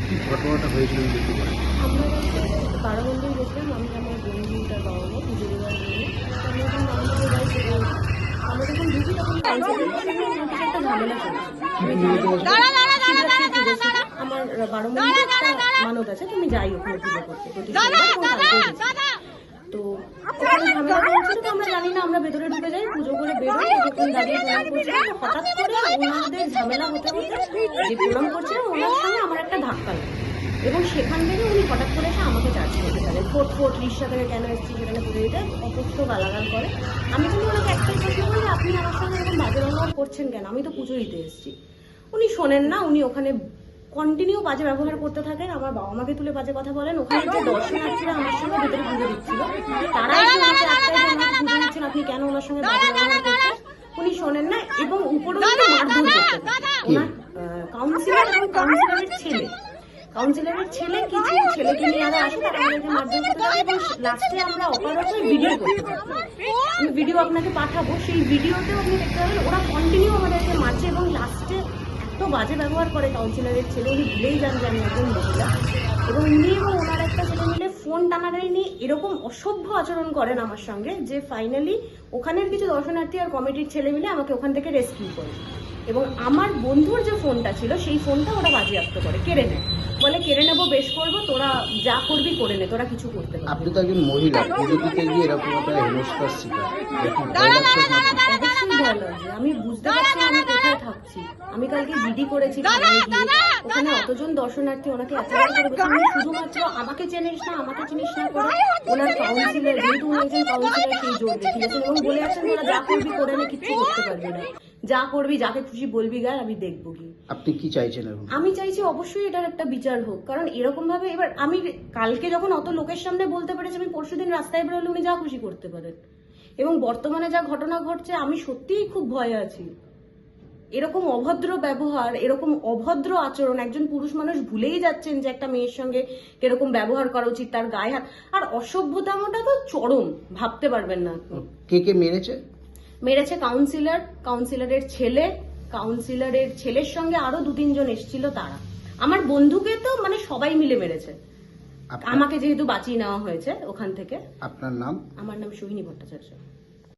কি ঘটনাটা হয়েছিল আমি দেখতে পারি আমার বারো মানত আছে তুমি যাই ওখানে পুজো করতে। তো আমরা জানি না আমরা ভেতরে ঢুকে যাই পুজো করে বেরোই। হঠাৎ করে ওনাদের ঝামেলা হতে হতে করছে ওনার সঙ্গে আমার একটা ধাক্কা লাগে এবং সেখান থেকে উনি হঠাৎ করে এসে আমাকে চার্জ করতে থাকেন ফোট ফোট রিক্সা থেকে কেন এসেছি সেখানে পুজো দিতে? অপক্ষ গালাগাল করে। আমি কিন্তু ওনাকে একটাই প্রশ্ন করি যে আপনি আমার সঙ্গে এরকম বাজে ব্যবহার করছেন কেন? আমি তো পুজো দিতে এসেছি। উনি শোনেন না উনি ওখানে কন্টিনিউ বাজে ব্যবহার করতে থাকেন। আমার বাবা মাকে তুলে বাজে কথা বলেন। ওখানে যে দর্শনার্থীরা আমার সঙ্গে ভেতরে পুজো দিচ্ছিল তারা এসে ওনাকে ওনাকে পুজো দিচ্ছেন আপনি কেন ওনার সঙ্গে বাজে ব্যবহার করছেন? উনি শোনেন না এবং উপরে মারধর করতে থাকেন। ওনার কাউন্সিলর এবং কাউন্সিলরের ছেলে কাউন্সিলরের ছেলে কিছু ছেলেকে নিয়ে আরও আসে তারা আমাদেরকে মারধর করতে এবং লাস্টে আমরা অপারকে ভিডিও করতে আমি ভিডিও আপনাকে পাঠাবো। সেই ভিডিওতেও আপনি দেখতে পাবেন ওরা কন্টিনিউ আমাদেরকে মারছে এবং লাস্টে এত বাজে ব্যবহার করে কাউন্সিলরের ছেলে। উনি ভুলেই যান যে আমি একজন মহিলা। এবং উনি এবং ওনার একটা ছেলে মিলে ফোন টানাটানি নিয়ে এরকম অসভ্য আচরণ করেন আমার সঙ্গে যে ফাইনালি ওখানের কিছু দর্শনার্থী আর কমিটির ছেলে মিলে আমাকে ওখান থেকে রেস্কিউ করে। এবং আমার বন্ধুর যে ফোনটা ছিল সেই ফোনটা ওরা বাজেয়াপ্ত করে কেড়ে নেয়। বলে কেড়ে নেব বেশ করব তোরা যা করবি করে নে তোরা কিছু করতে পারবি আপনি তো একজন মহিলা পুজো দিতে গিয়ে এরকম একটা হেনস্থার শিকার। একটু ভয় লাগছে আপনার? অবশ্যই ভয় লাগছে আমি বুঝতে পারছি আমি কোথায় থাকছি। আমি কালকে জিডি করেছি ওখানে অতজন দর্শনার্থী ওনাকে এতবার করে বলছি, "তুমি শুধুমাত্র আমাকে চিনিস না আমাকে চিনিস না করে ওনার কাউন্সিলর যেহেতু উনি একজন কাউন্সিলর সেই জোর দেখিয়েছেন এবং বলে আছেন তোরা যা করবি করে নে কিচ্ছু করতে পারবে না। যা করবি যাকে খুশি বলবি গার আমি দেখব কি। আপনি কি চাইছেন এখন? আমি চাইছি অবশ্যই এটার একটা বিচার হোক কারণ এরকম ভাবে এবার আমি কালকে যখন অত লোকের সামনে বলতে পেরেছি আমি পরশুদিন রাস্তায় বেরোলে উনি যা খুশি করতে পারেন। এবং বর্তমানে যা ঘটনা ঘটছে আমি সত্যিই খুব ভয়ে আছি। এরকম অভদ্র ব্যবহার এরকম অভদ্র আচরণ একজন পুরুষ মানুষ ভুলেই যাচ্ছেন যে একটা মেয়ের সঙ্গে কীরকম ব্যবহার করা উচিত তার গায়ে হাত। আর অসভ্যতামটা তো চরম ভাবতে পারবেন না। কে কে মেরেছে? মেরেছে কাউন্সিলর কাউন্সিলরের ছেলে কাউন্সিলরের ছেলের সঙ্গে আরও দু তিনজন এসেছিল তারা। আমার বন্ধুকে তো মানে সবাই মিলে মেরেছে। আমাকে যেহেতু বাঁচিয়ে নেওয়া হয়েছে ওখান থেকে। আপনার নাম? আমার নাম সোহিনী ভট্টাচার্য।